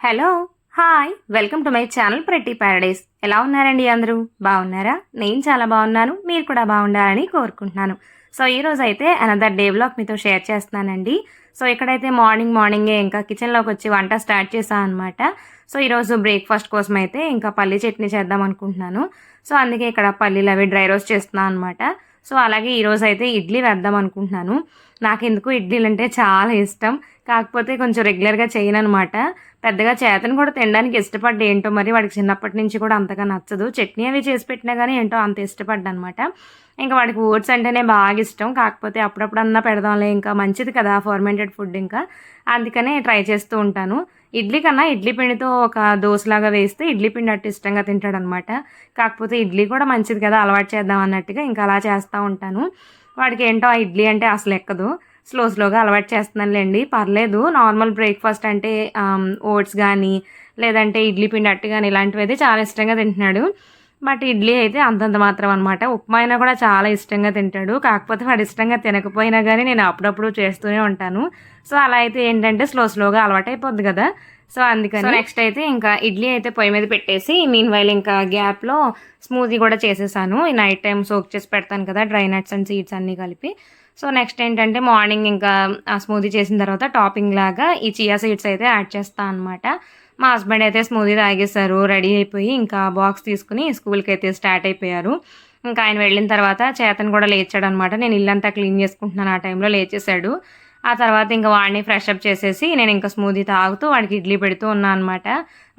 Hello hi welcome to my channel Prathi paradise. ఎలా ఉన్నారండి అందరూ? బాగున్నారా? నేను చాలా బాగున్నాను మీరు కూడా బాగుండాలని కోరుకుంటున్నాను. సో ఈ రోజు అయితే అనదర్ డే బ్లాగ్ మీతో షేర్ చేస్తున్నానండి. సో ఇక్కడైతే మార్నింగ్ మార్నింగే ఇంకా కిచెన్లోకి వచ్చి వంట స్టార్ట్ చేశాను అనమాట సో ఈరోజు బ్రేక్ఫాస్ట్ కోసం అయితే ఇంకా పల్లి చట్నీ చేద్దాం అనుకుంటున్నాను. సో అందుకే ఇక్కడ పల్లీలు అవి డ్రై రోస్ట్ చేస్తున్నాను అనమాట సో అలాగే ఈరోజు అయితే ఇడ్లీ వేద్దాం అనుకుంటున్నాను. నాకు ఎందుకు ఇడ్లీలు అంటే చాలా ఇష్టం. కాకపోతే కొంచెం రెగ్యులర్గా చేయను అనమాట పెద్దగా చేతను కూడా తినడానికి ఇష్టపడ్డ ఏంటో మరి వాడికి చిన్నప్పటి నుంచి కూడా అంతగా నచ్చదు. చట్నీ అవి చేసి పెట్టినా కానీ ఏంటో అంత ఇష్టపడ్డా అనమాట ఇంకా వాడికి ఓట్స్ అంటేనే బాగా ఇష్టం. కాకపోతే అప్పుడప్పుడు అన్నా పెడదాంలే ఇంకా మంచిది కదా ఫార్మెంటెడ్ ఫుడ్ ఇంకా. అందుకనే ట్రై చేస్తూ ఉంటాను. ఇడ్లీ కన్నా ఇడ్లీ పిండితో ఒక దోశలాగా వేస్తే ఇడ్లీ పిండి అట్టు ఇష్టంగా తింటాడనమాట. కాకపోతే ఇడ్లీ కూడా మంచిది కదా అలవాటు చేద్దాం అన్నట్టుగా ఇంకా అలా చేస్తూ ఉంటాను. వాడికి ఏంటో ఆ ఇడ్లీ అంటే అసలు ఎక్కదు. స్లో స్లోగా అలవాటు చేస్తున్నానులేండి. పర్లేదు నార్మల్ బ్రేక్ఫాస్ట్ అంటే ఓట్స్ కానీ లేదంటే ఇడ్లీ పిండి అట్టు కానీ ఇలాంటివి అయితే చాలా ఇష్టంగా తింటున్నాడు. బట్ ఇడ్లీ అయితే అంతంత మాత్రం అనమాట ఉప్మా అయినా కూడా చాలా ఇష్టంగా తింటాడు. కాకపోతే వాడు ఇష్టంగా తినకపోయినా కానీ నేను అప్పుడప్పుడు చేస్తూనే ఉంటాను. సో అలా అయితే ఏంటంటే స్లో స్లోగా అలవాటు అయిపోద్ది కదా. సో అందుకని నెక్స్ట్ అయితే ఇంకా ఇడ్లీ అయితే పొయ్యి మీద పెట్టేసి మీన్ వైల్ ఇంకా గ్యాప్లో స్మూదీ కూడా చేసేసాను. ఈ నైట్ టైం సోక్ చేసి పెడతాను కదా డ్రై నట్స్ అండ్ సీడ్స్ అన్నీ కలిపి. సో నెక్స్ట్ ఏంటంటే మార్నింగ్ ఇంకా ఆ స్మూదీ చేసిన తర్వాత టాపింగ్ లాగా ఈ చియా సీడ్స్ అయితే యాడ్ చేస్తాను అనమాట మా హస్బెండ్ అయితే స్మూదీ తాగేశారు రెడీ అయిపోయి ఇంకా బాక్స్ తీసుకుని స్కూల్కి అయితే స్టార్ట్ అయిపోయారు. ఇంకా ఆయన వెళ్ళిన తర్వాత చేతను కూడా లేచాడు అనమాట నేను ఇల్లంతా క్లీన్ చేసుకుంటున్నాను ఆ టైంలో లేచేశాడు. ఆ తర్వాత ఇంకా వాడిని ఫ్రెష్ అప్ చేసేసి నేను ఇంకా స్మూదీ తాగుతూ వాడికి ఇడ్లీ పెడుతూ ఉన్నాను అనమాట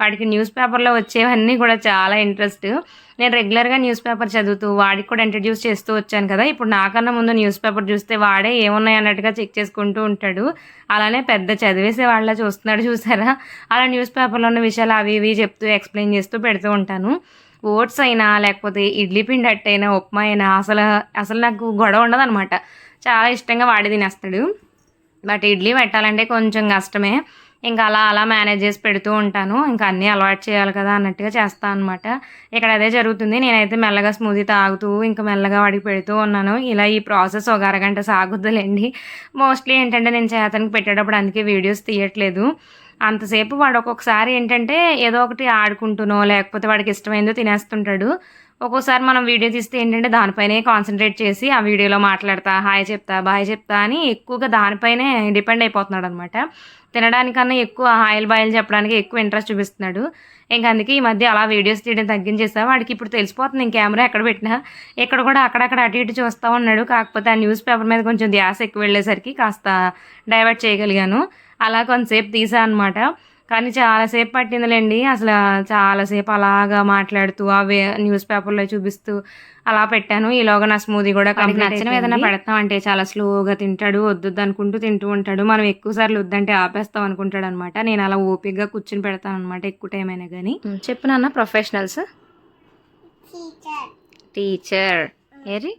వాడికి న్యూస్ పేపర్లో వచ్చేవన్నీ కూడా చాలా ఇంట్రెస్ట్ నేను రెగ్యులర్గా న్యూస్ పేపర్ చదువుతూ వాడికి కూడా ఇంట్రడ్యూస్ చేస్తూ వచ్చాను కదా. ఇప్పుడు నాకన్నా ముందు న్యూస్ పేపర్ చూస్తే వాడే ఏమున్నాయి అన్నట్టుగా చెక్ చేసుకుంటూ ఉంటాడు. అలానే పెద్ద చదివేసే వాళ్ళ చూస్తున్నాడు చూసారా? అలా న్యూస్ పేపర్లో ఉన్న విషయాలు అవి ఇవి చెప్తూ ఎక్స్ప్లెయిన్ చేస్తూ పెడుతూ ఉంటాను. ఓట్స్ అయినా లేకపోతే ఇడ్లీ పిండి అట్టైనా ఉప్మా అయినా అసలు అసలు నాకు గొడవ ఉండదు అనమాట చాలా ఇష్టంగా వాడి తినేస్తాడు. బట్ ఇడ్లీ పెట్టాలంటే కొంచెం కష్టమే. ఇంకా అలా అలా మేనేజ్ చేసి పెడుతూ ఉంటాను. ఇంకా అన్నీ అలవాటు చేయాలి కదా అన్నట్టుగా చేస్తాను అనమాట ఇక్కడ అదే జరుగుతుంది. నేనైతే మెల్లగా స్మూదీ తాగుతూ ఇంకా మెల్లగా వాడికి పెడుతూ ఉన్నాను. ఇలా ఈ ప్రాసెస్ ఒక అరగంట సాగుద్దులేండి. మోస్ట్లీ ఏంటంటే నేను చేతనికి పెట్టేటప్పుడు అందుకే వీడియోస్ తీయట్లేదు. అంతసేపు వాడు ఒక్కొక్కసారి ఏంటంటే ఏదో ఒకటి ఆడుకుంటూనో లేకపోతే వాడికి ఇష్టమైందో తినేస్తుంటాడు. ఒక్కోసారి మనం వీడియో తీస్తే ఏంటంటే దానిపైనే కాన్సన్ట్రేట్ చేసి ఆ వీడియోలో మాట్లాడతా హాయ్ చెప్తా బాయ్ చెప్తా అని ఎక్కువగా దానిపైనే డిపెండ్ అయిపోతున్నాడు అనమాట తినడానికన్నా ఎక్కువ హాయిల్ బాయిల్ చెప్పడానికి ఎక్కువ ఇంట్రెస్ట్ చూపిస్తున్నాడు. ఇంకా అందుకే ఈ మధ్య అలా వీడియోస్ తీయడం తగ్గించేసా. వాడికి ఇప్పుడు తెలిసిపోతుంది ఇంక కెమెరా ఎక్కడ పెట్టినా? ఇక్కడ కూడా అక్కడక్కడ అటు ఇటు చూస్తూ ఉన్నాడు కాకపోతే ఆ న్యూస్ పేపర్ మీద కొంచెం ధ్యాస ఎక్కువ వెళ్ళేసరికి కాస్త డైవర్ట్ చేయగలిగాను. అలా కొంతసేపు తీసా అనమాట కానీ చాలాసేపు పట్టిందిలేండి. అసలు చాలాసేపు అలాగా మాట్లాడుతూ అవి న్యూస్ పేపర్లో చూపిస్తూ అలా పెట్టాను. ఈలోగా నా స్మూదీ కూడా కంప్లీట్ నచ్చిన ఏదైనా పెడతాం అంటే చాలా స్లోగా తింటాడు వద్దు అనుకుంటూ తింటూ ఉంటాడు. మనం ఎక్కువ సార్లు వద్దంటే ఆపేస్తాం అనుకుంటాడు అనమాట నేను అలా ఓపిక్గా కూర్చుని పెడతాను అనమాట ఎక్కువ టైం అయినా కానీ చెప్పు నాన్న ప్రొఫెషనల్స్? టీచర్ టీచర్ ఏరి?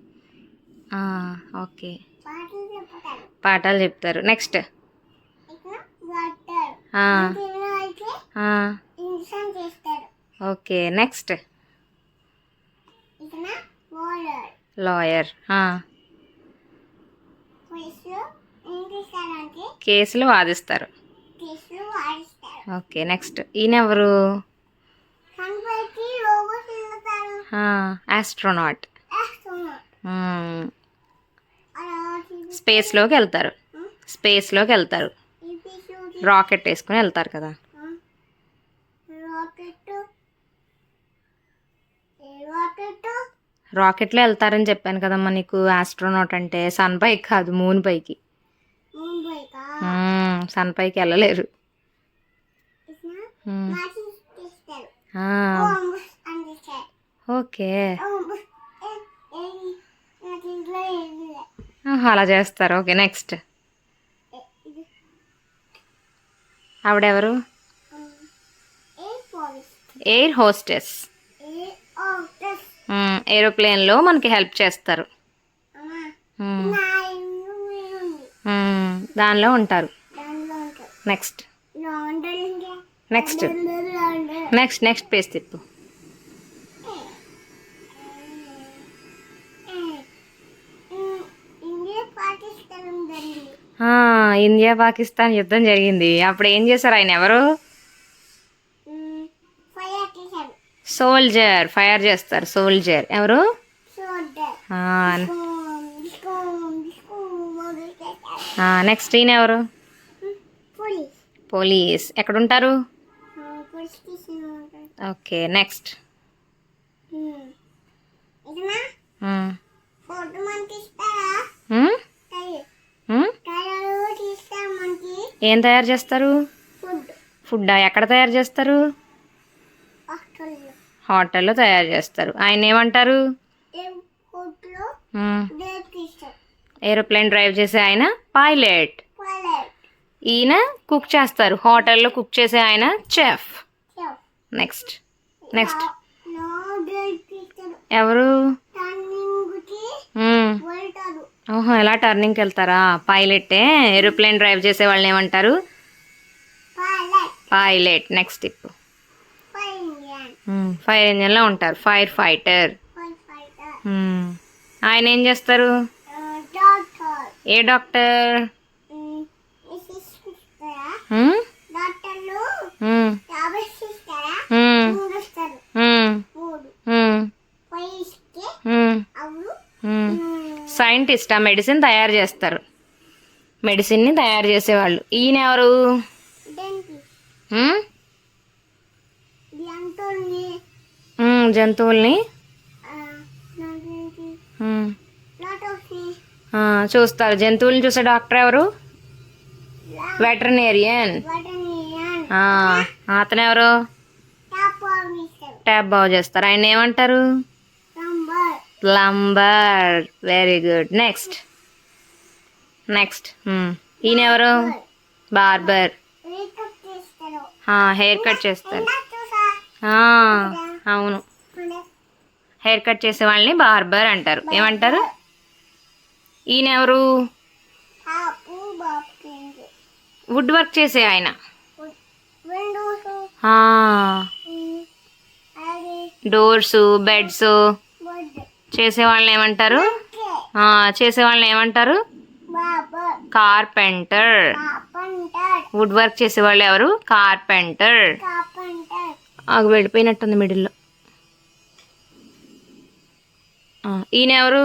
ఓకే. పాఠాలు చెప్తారు. Next okay next. లాయర్. కేసులు వాదిస్తారు. Okay next. ఈయన ఎవరు ఆస్ట్రోనాట్. స్పేస్లోకి వెళ్తారు. స్పేస్లోకి వెళ్తారు. రాకెట్ వేసుకుని వెళ్తారు కదా రాకెట్ ఏ రాకెట్ రాకెట్లో వెళ్తారని చెప్పాను కదమ్మా నీకు ఆస్ట్రోనాట్ అంటే. సన్ పైకి కాదు మూన్ పైకి. సన్ పైకి? వెళ్ళలేరు. ఓకే. లే. ఆహా, అలా చేస్తారు. ఓకే నెక్స్ట్ ఆవిడెవరు? ఎయిర్ హోస్టెస్ ఏ ఆఫీస్ ఏరోప్లేన్లో మనకి హెల్ప్ చేస్తారు. దానిలో ఉంటారు. Next. Next. Next next page తిప్పు. ఇండియా పాకిస్తాన్ యుద్ధం జరిగింది. అప్పుడు ఏం చేశారు ఆయన ఎవరు? సోల్జర్ ఫైర్ చేస్తారు సోల్జర్. ఎవరు? నెక్స్ట్ ఈయన ఎవరు? పోలీస్. పోలీస్. ఎక్కడ ఉంటారు పోలీస్ స్టేషన్ ఉంటుంది ఓకే నెక్స్ట్. ఏం తయారు చేస్తారు? ఫుడ్. ఎక్కడ తయారు చేస్తారు? హోటల్లో తయారు చేస్తారు. ఆయన ఏమంటారు? ఏరోప్లేన్ డ్రైవ్ చేసే ఆయన పైలట్. ఈయన కుక్ చేస్తారు. హోటల్లో కుక్ చేసే ఆయన చెఫ్. నెక్స్ట్. నెక్స్ట్. ఎవరు? ఓహో ఎలా టర్నింగ్కి వెళ్తారా? పైలటే. ఏరోప్లేన్ డ్రైవ్ చేసే వాళ్ళని ఏమంటారు? పైలట్. నెక్స్ట్ ఇప్పు ఫైర్ ఇండియన్ ఫైర్ ఇంజన్లో ఉంటారు. Fire fighter. Fire fighter. ఆయన ఏం చేస్తారు? డాక్టర్. ఏ డాక్టర్? మ్మ్. సైంటిస్ట్ ఆ? మెడిసిన్ తయారు చేస్తారు. మెడిసిన్ని తయారు చేసేవాళ్ళు. ఈయన ఎవరు డెంటిస్ట్ మ్మ్? డంటోని మ్మ్, జంతువుల్ని? చూస్తారు. జంతువుల్ని చూసే డాక్టర్ ఎవరు? వెటర్నేరియన్ అతను ఎవరు? ట్యాబ్ బాగు చేస్తారు. ఆయన ఏమంటారు? Plumber very good next next ఈయన ఎవరు? బార్బర్ హెయిర్ కట్ చేస్తారు. అవును. హెయిర్ కట్ చేసే వాళ్ళని బార్బర్ అంటారు. ఏమంటారు? ఈయన ఎవరు వుడ్ వర్క్ చేసే ఆయన. డోర్స్ బెడ్స్ చేసే వాళ్ళని ఏమంటారు? చేసే వాళ్ళని ఏమంటారు? కార్పెంటర్. వుడ్ వర్క్ చేసే వాళ్ళు ఎవరు? కార్పెంటర్. ఆగు వెళ్ళిపోయినట్టుంది మిడిల్లో ఆ, ఈయన ఎవరు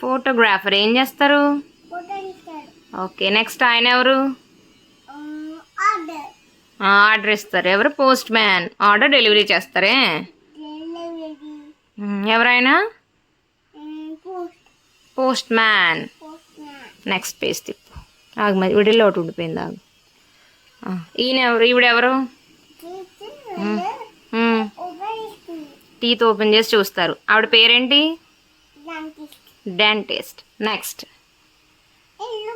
ఫోటోగ్రాఫర్. ఏం చేస్తారు? ఓకే నెక్స్ట్ ఆయన ఎవరు ఆర్డర్ ఇస్తారు. ఎవరు? Post man. ఆర్డర్ డెలివరీ చేస్తారే? ఎవరైనా పోస్ట్ మ్యాన్. నెక్స్ట్ పేజ్ తిప్పు. ఆగు మరి విడిలో ఒకటి ఉండిపోయింది ఆగు. ఈయన ఎవరు ఈవిడెవరు? టీత్ ఓపెన్ చేసి చూస్తారు. ఆవిడ పేరేంటి? డెంటిస్ట్ నెక్స్ట్ ఇల్లు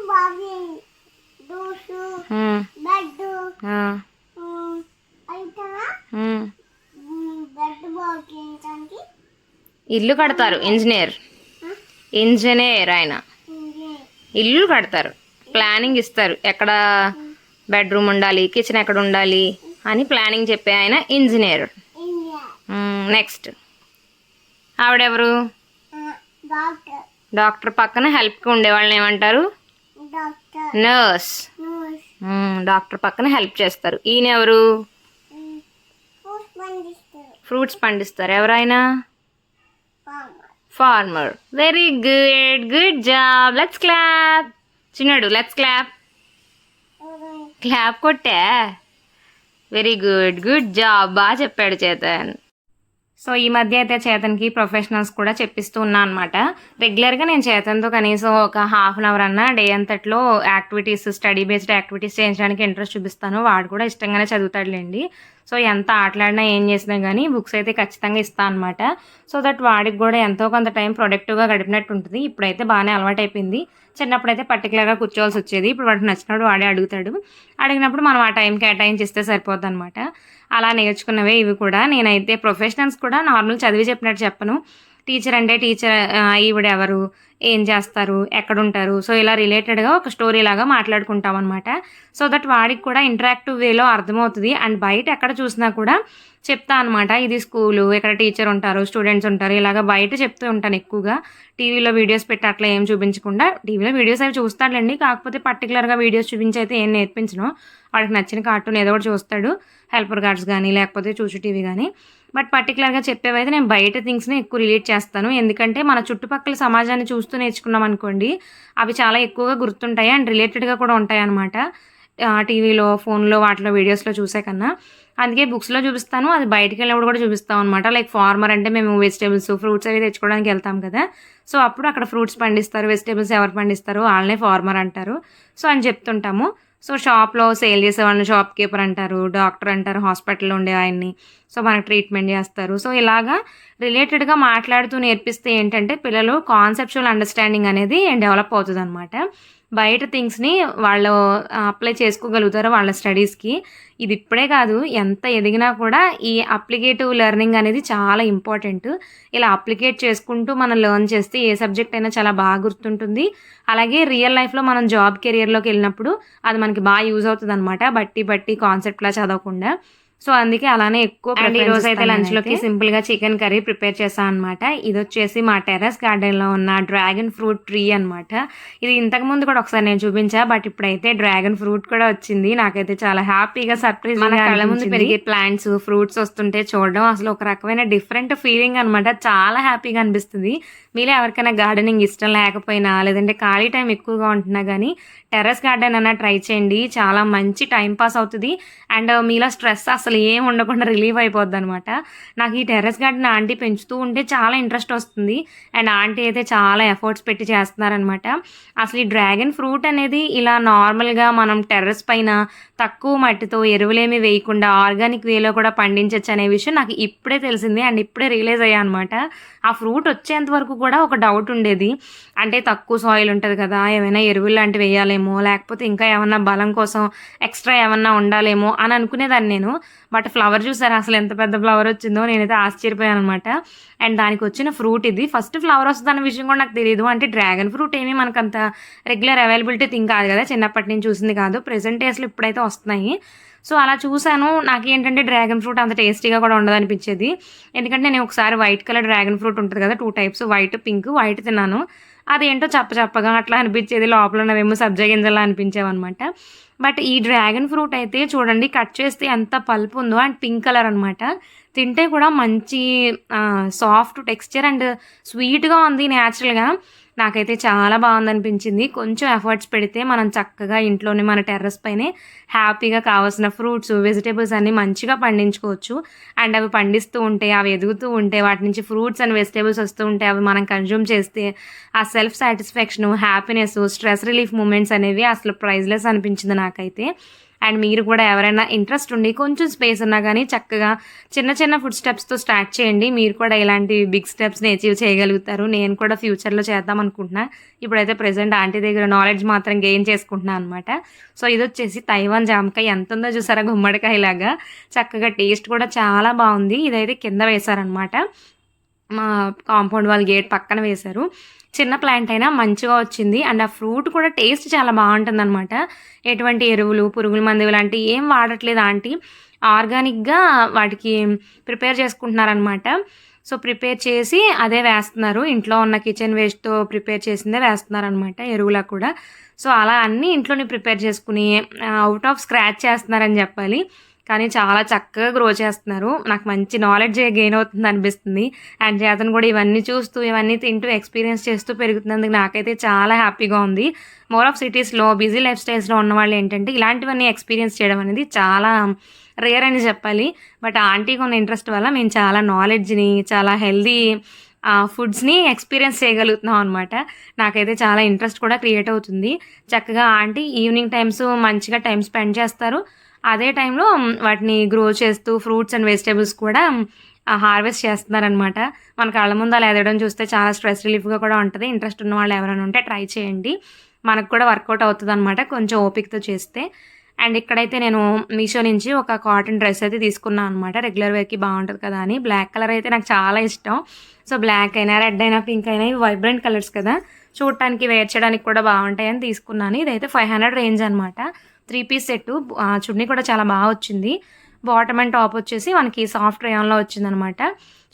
అయితేనా? ఉమ్. బెడ్ బాగుంది ఇల్లు కడతారు ఇంజనీర్. ఇంజనీర్ ఆయన. ఇల్లు కడతారు ప్లానింగ్ ఇస్తారు. ఎక్కడ బెడ్రూమ్ ఉండాలి కిచెన్ ఎక్కడ ఉండాలి అని ప్లానింగ్ చెప్పే ఆయన ఇంజనీర్. నెక్స్ట్ ఆవిడెవరు? డాక్టర్. పక్కన హెల్ప్కి ఉండే వాళ్ళని ఏమంటారు నర్స్. డాక్టర్ పక్కన హెల్ప్ చేస్తారు. ఈయన ఎవరు ఫ్రూట్స్ పండిస్తారు. ఎవరైనా farmer. Farmer. Very good good job let's clap చిన్నాడు లెట్స్ క్లాప్ క్లాప్ కొట్టా? వెరీ గుడ్ గుడ్ జాబ్ బాగా చెప్పాడు చేతన్. సో ఈ మధ్య అయితే చేతన్కి ప్రొఫెషనల్స్ కూడా చెప్పిస్తూ ఉన్నా అనమాట రెగ్యులర్గా నేను చేతన్తో కనీసం ఒక హాఫ్ అన్ అవర్ అన్న డే అంతట్లో యాక్టివిటీస్ స్టడీ బేస్డ్ యాక్టివిటీస్ చేయించడానికి ఇంట్రెస్ట్ చూపిస్తాను. వాడు కూడా ఇష్టంగానే చదువుతాడులేండి. సో ఎంత ఆటలాడినా ఏం చేసినా కానీ బుక్స్ అయితే ఖచ్చితంగా ఇస్తాను అనమాట సో దట్ వాడికి కూడా ఎంతో కొంత టైం ప్రొడక్టివ్గా గడిపినట్టు ఉంటుంది. ఇప్పుడైతే బాగానే అలవాటు అయిపోయింది చిన్నప్పుడు అయితే పర్టికులర్గా కూర్చోవాల్సి వచ్చేది. ఇప్పుడు వాడికి నచ్చినప్పుడు వాడే అడుగుతాడు. అడిగినప్పుడు మనం ఆ టైం కేటాయించి ఇస్తే సరిపోద్ది అనమాట అలా నేర్చుకున్నవే ఇవి కూడా. నేనైతే ప్రొఫెషనల్స్ కూడా నార్మల్ చదివి చెప్పినట్టు చెప్పను. టీచర్ అంటే టీచర్ ఈవిడ ఎవరు ఏం చేస్తారు ఎక్కడుంటారు. సో ఇలా రిలేటెడ్గా ఒక స్టోరీ లాగా మాట్లాడుకుంటాం అనమాట సో దట్ వాడికి కూడా ఇంటరాక్టివ్ వేలో అర్థమవుతుంది. అండ్ బయట ఎక్కడ చూసినా కూడా చెప్తా అనమాట ఇది స్కూలు ఇక్కడ టీచర్ ఉంటారు స్టూడెంట్స్ ఉంటారు ఇలాగ బయట చెప్తూ ఉంటాను ఎక్కువగా. టీవీలో వీడియోస్ పెట్టి అట్లా ఏం చూపించకుండా టీవీలో వీడియోస్ అవి చూస్తాడులేండి కాకపోతే పర్టికులర్గా వీడియోస్ చూపించి అయితే ఏం నేర్పించను. వాడికి నచ్చిన కార్టూన్ ఏదో ఒకటి చూస్తాడు. హెల్పర్ కార్డ్స్ కానీ లేకపోతే చూసి టీవీ కానీ బట్ పర్టికులర్గా చెప్పేవైతే నేను బయట థింగ్స్ని ఎక్కువ రిలేట్ చేస్తాను. ఎందుకంటే మన చుట్టుపక్కల సమాజాన్ని చూస్తూ నేర్చుకున్నాం అనుకోండి అవి చాలా ఎక్కువగా గుర్తుంటాయి అండ్ రిలేటెడ్గా కూడా ఉంటాయి అనమాట టీవీలో ఫోన్లో వాటిలో వీడియోస్లో చూసే కన్నా. అందుకే బుక్స్లో చూపిస్తాను. అది బయటికి వెళ్ళినప్పుడు కూడా చూపిస్తాం అనమాట లైక్ ఫార్మర్ అంటే మేము వెజిటేబుల్స్ ఫ్రూట్స్ అవి తెచ్చుకోవడానికి వెళ్తాం కదా. సో అప్పుడు అక్కడ ఫ్రూట్స్ పండిస్తారు వెజిటేబుల్స్ ఎవరు పండిస్తారు వాళ్ళనే ఫార్మర్ అంటారు. సో అని చెప్తుంటాము. సో షాప్లో సేల్ చేసేవాళ్ళని షాప్ కీపర్ అంటారు డాక్టర్ అంటారు హాస్పిటల్లో ఉండే ఆయన్ని. సో మనకు ట్రీట్మెంట్ చేస్తారు. సో ఇలాగా రిలేటెడ్గా మాట్లాడుతూ నేర్పిస్తే ఏంటంటే పిల్లలు కాన్సెప్చువల్ అండర్స్టాండింగ్ అనేది డెవలప్ అవుతుంది అనమాట బయట థింగ్స్ని వాళ్ళు అప్లై చేసుకోగలుగుతారు వాళ్ళ స్టడీస్కి. ఇది ఇప్పుడే కాదు ఎంత ఎదిగినా కూడా ఈ అప్లికేటివ్ లెర్నింగ్ అనేది చాలా ఇంపార్టెంట్. ఇలా అప్లికేట్ చేసుకుంటూ మనం లెర్న్ చేస్తే ఏ సబ్జెక్ట్ అయినా చాలా బాగా గుర్తుంటుంది. అలాగే రియల్ లైఫ్లో మనం జాబ్ కెరియర్లోకి వెళ్ళినప్పుడు అది మనకి బాగా యూజ్ అవుతుంది అనమాట బట్టి బట్టి కాన్సెప్ట్లా చదవకుండా. సో అందుకే అలానే ఎక్కువ అండ్ ఈ రోజు అయితే లంచ్లోకి సింపుల్గా చికెన్ కర్రీ ప్రిపేర్ చేశాను అనమాట ఇది వచ్చేసి మా టెర్రస్ గార్డెన్లో ఉన్న డ్రాగన్ ఫ్రూట్ ట్రీ అన్నమాట. ఇది ఇంతకు ముందు కూడా ఒకసారి నేను చూపించా బట్ ఇప్పుడైతే డ్రాగన్ ఫ్రూట్ కూడా వచ్చింది. నాకైతే చాలా హ్యాపీగా సర్ప్రైజ్ మన కళ్ళ ముందు పెరిగే ప్లాంట్స్ ఫ్రూట్స్ వస్తుంటే చూడడం అసలు ఒక రకమైన డిఫరెంట్ ఫీలింగ్ అనమాట చాలా హ్యాపీగా అనిపిస్తుంది. మీలో ఎవరికైనా గార్డెనింగ్ ఇష్టం లేకపోయినా లేదంటే ఖాళీ టైం ఎక్కువగా ఉంటున్నా కానీ టెర్రస్ గార్డెన్ అన్న ట్రై చేయండి. చాలా మంచి టైం పాస్ అవుతుంది. అండ్ మీలో స్ట్రెస్ అసలు ఏం ఉండకుండా రిలీవ్ అయిపోద్ది అనమాట నాకు ఈ టెర్రస్ గార్డెన్ ఆంటీ పెంచుతూ ఉంటే చాలా ఇంట్రెస్ట్ వస్తుంది. అండ్ ఆంటీ అయితే చాలా ఎఫర్ట్స్ పెట్టి చేస్తున్నారనమాట అసలు ఈ డ్రాగన్ ఫ్రూట్ అనేది ఇలా నార్మల్గా మనం టెర్రస్ పైన తక్కువ మట్టితో ఎరువులేమి వేయకుండా ఆర్గానిక్ వేలో కూడా పండించవచ్చు అనే విషయం నాకు ఇప్పుడే తెలిసింది అండ్ ఇప్పుడే రియలైజ్ అయ్యా అనమాట ఆ ఫ్రూట్ వచ్చేంత వరకు కూడా ఒక డౌట్ ఉండేది. అంటే తక్కువ సాయిల్ ఉంటుంది కదా ఏమైనా ఎరువులు లాంటివి వేయాలేమో లేకపోతే ఇంకా ఏమన్నా బలం కోసం ఎక్స్ట్రా ఏమన్నా ఉండాలేమో అని అనుకునేదాన్ని నేను. బట్ ఫ్లవర్ చూసారు అసలు ఎంత పెద్ద ఫ్లవర్ వచ్చిందో నేనైతే ఆశ్చర్యపోయాను అనమాట అండ్ దానికి వచ్చిన ఫ్రూట్ ఇది. ఫస్ట్ ఫ్లవర్ వస్తుందన్న విషయం కూడా నాకు తెలియదు అంటే డ్రాగన్ ఫ్రూట్ ఏమీ మనకంత రెగ్యులర్ అవైలబిలిటీ థింగ్ కాదు కదా చిన్నప్పటి నుంచి చూసింది కాదు. ప్రెసెంట్ డేస్లో ఇప్పుడైతే వస్తున్నాయి. సో అలా చూశాను. నాకు ఏంటంటే డ్రాగన్ ఫ్రూట్ అంత టేస్టీగా కూడా ఉండదు అనిపించేది ఎందుకంటే నేను ఒకసారి వైట్ కలర్ డ్రాగన్ ఫ్రూట్ ఉంటుంది కదా two types white pink white తిన్నాను. అదేంటో చప్ప చప్పగా అట్లా అనిపించేది. లోపల ఉన్నవేమో సబ్జా గింజలా అనిపించేవి అనమాట బట్ ఈ డ్రాగన్ ఫ్రూట్ అయితే చూడండి కట్ చేస్తే ఎంత పల్పు ఉందో అండ్ పింక్ కలర్ అనమాట తింటే కూడా మంచి సాఫ్ట్ టెక్స్చర్ అండ్ స్వీట్గా ఉంది న్యాచురల్గా నాకైతే చాలా బాగుంది అనిపించింది కొంచెం ఎఫర్ట్స్ పెడితే మనం చక్కగా ఇంట్లోనే మన టెర్రస్ పైనే హ్యాపీగా కావాల్సిన ఫ్రూట్స్ వెజిటేబుల్స్ అన్నీ మంచిగా పండించుకోవచ్చు. అండ్ అవి పండిస్తూ ఉంటే అవి ఎదుగుతూ ఉంటే వాటి నుంచి ఫ్రూట్స్ అండ్ వెజిటేబుల్స్ వస్తూ ఉంటే అవి మనం కన్జ్యూమ్ చేస్తే ఆ self satisfaction happiness stress relief moments అనేవి అసలు ప్రైజ్లెస్ అనిపించింది నాకైతే. అండ్ మీరు కూడా ఎవరైనా ఇంట్రెస్ట్ ఉండి కొంచెం స్పేస్ ఉన్నా కానీ చక్కగా చిన్న చిన్న ఫుడ్ స్టెప్స్తో స్టార్ట్ చేయండి. మీరు కూడా ఇలాంటి బిగ్ స్టెప్స్ని అచీవ్ చేయగలుగుతారు. నేను కూడా ఫ్యూచర్లో చేద్దాం అనుకుంటున్నా. ఇప్పుడైతే ప్రెసెంట్ ఆంటీ దగ్గర నాలెడ్జ్ మాత్రం గెయిన్ చేసుకుంటున్నాను అనమాట సో ఇది వచ్చేసి తైవాన్ జామకాయ. ఎంత ఉందో చూసారా గుమ్మడికాయ లాగా చక్కగా టేస్ట్ కూడా చాలా బాగుంది. ఇదైతే కింద వేశారనమాట మా కాంపౌండ్ వాళ్ళ గేట్ పక్కన వేశారు. చిన్న ప్లాంట్ అయినా మంచిగా వచ్చింది. అండ్ ఆ ఫ్రూట్ కూడా టేస్ట్ చాలా బాగుంటుంది అనమాట ఎటువంటి ఎరువులు పురుగుల మందులు లాంటివి ఏం వాడట్లేదు ఆంటీ. ఆర్గానిక్గా వాటికి ప్రిపేర్ చేసుకుంటున్నారనమాట సో ప్రిపేర్ చేసి అదే వేస్తున్నారు. ఇంట్లో ఉన్న కిచెన్ వేస్ట్తో ప్రిపేర్ చేసిందే వేస్తున్నారనమాట ఎరువులా కూడా. సో అలా అన్నీ ఇంట్లోనే ప్రిపేర్ చేసుకుని అవుట్ ఆఫ్ స్క్రాచ్ చేస్తున్నారని చెప్పాలి. కానీ చాలా చక్కగా గ్రో చేస్తున్నారు. నాకు మంచి నాలెడ్జ్ గెయిన్ అవుతుంది అనిపిస్తుంది. అండ్ చేతను కూడా ఇవన్నీ చూస్తూ ఇవన్నీ తింటూ ఎక్స్పీరియన్స్ చేస్తూ పెరుగుతున్నందుకు నాకైతే చాలా హ్యాపీగా ఉంది. మోర్ ఆఫ్ సిటీస్లో బిజీ లైఫ్ స్టైల్స్లో ఉన్న వాళ్ళు ఏంటంటే ఇలాంటివన్నీ ఎక్స్పీరియన్స్ చేయడం అనేది చాలా రేర్ అని చెప్పాలి. బట్ ఆంటీకి ఉన్న ఇంట్రెస్ట్ వల్ల మేము చాలా నాలెడ్జ్ని చాలా హెల్దీ ఫుడ్స్ని ఎక్స్పీరియన్స్ చేయగలుగుతున్నాం అనమాట నాకైతే చాలా ఇంట్రెస్ట్ కూడా క్రియేట్ అవుతుంది. చక్కగా ఆంటీ ఈవినింగ్ టైమ్స్ మంచిగా టైం స్పెండ్ చేస్తారు. అదే టైంలో వాటిని గ్రో చేస్తూ ఫ్రూట్స్ అండ్ వెజిటేబుల్స్ కూడా హార్వెస్ట్ చేస్తున్నారనమాట మన కళ్ళ ముందు అలా ఎదగడం చూస్తే చాలా స్ట్రెస్ రిలీఫ్గా కూడా ఉంటుంది. ఇంట్రెస్ట్ ఉన్న వాళ్ళు ఎవరైనా ఉంటే ట్రై చేయండి. మనకు కూడా వర్కౌట్ అవుతుంది అనమాట కొంచెం ఓపికతో చేస్తే. అండ్ ఇక్కడైతే నేను మీషో నుంచి ఒక కాటన్ డ్రెస్ అయితే తీసుకున్నాను అనమాట రెగ్యులర్ వేర్కి బాగుంటుంది కదా అని. బ్లాక్ కలర్ అయితే నాకు చాలా ఇష్టం. సో బ్లాక్ అయినా రెడ్ అయినా పింక్ అయినా ఇవి వైబ్రెంట్ కలర్స్ కదా. చూడటానికి వేర్ చేయడానికి కూడా బాగుంటాయని తీసుకున్నాను. ఇదైతే ఫైవ్ హండ్రెడ్ రేంజ్ అనమాట త్రీ పీస్ సెట్ చున్నీ కూడా చాలా బాగా వచ్చింది. బాటమ్ అండ్ టాప్ వచ్చేసి మనకి సాఫ్ట్ రయాన్లో వచ్చిందనమాట.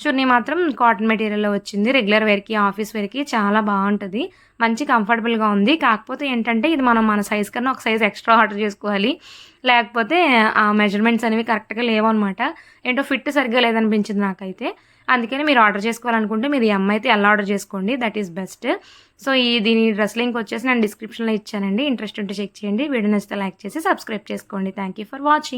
చున్నీ మాత్రం కాటన్ మెటీరియల్లో వచ్చింది. రెగ్యులర్ వేర్కి ఆఫీస్ వేర్కి చాలా బాగుంటుంది. మంచి కంఫర్టబుల్గా ఉంది. కాకపోతే ఏంటంటే ఇది మనం మన సైజ్ కన్నా ఒక సైజ్ ఎక్స్ట్రా ఆర్డర్ చేసుకోవాలి. లేకపోతే ఆ మెజర్మెంట్స్ అనేవి కరెక్ట్గా లేవన్నమాట ఏంటో ఫిట్ సరిగ్గా లేదనిపించింది నాకైతే. అందుకని మీరు ఆర్డర్ చేసుకోవాలనుకుంటే మీరు ఎమ్ అయితే ఎలా ఆర్డర్ చేసుకోండి దట్ ఈస్ బెస్ట్ సో ఈ దీని డ్రెస్ లింక్ వచ్చేసి నేను డిస్క్రిప్షన్లో ఇచ్చానండి. ఇంట్రెస్ట్ ఉంటే చెక్ చేయండి. వీడియో నచ్చితే లైక్ చేసి సబ్స్క్రైబ్ చేసుకోండి. Thank you for watching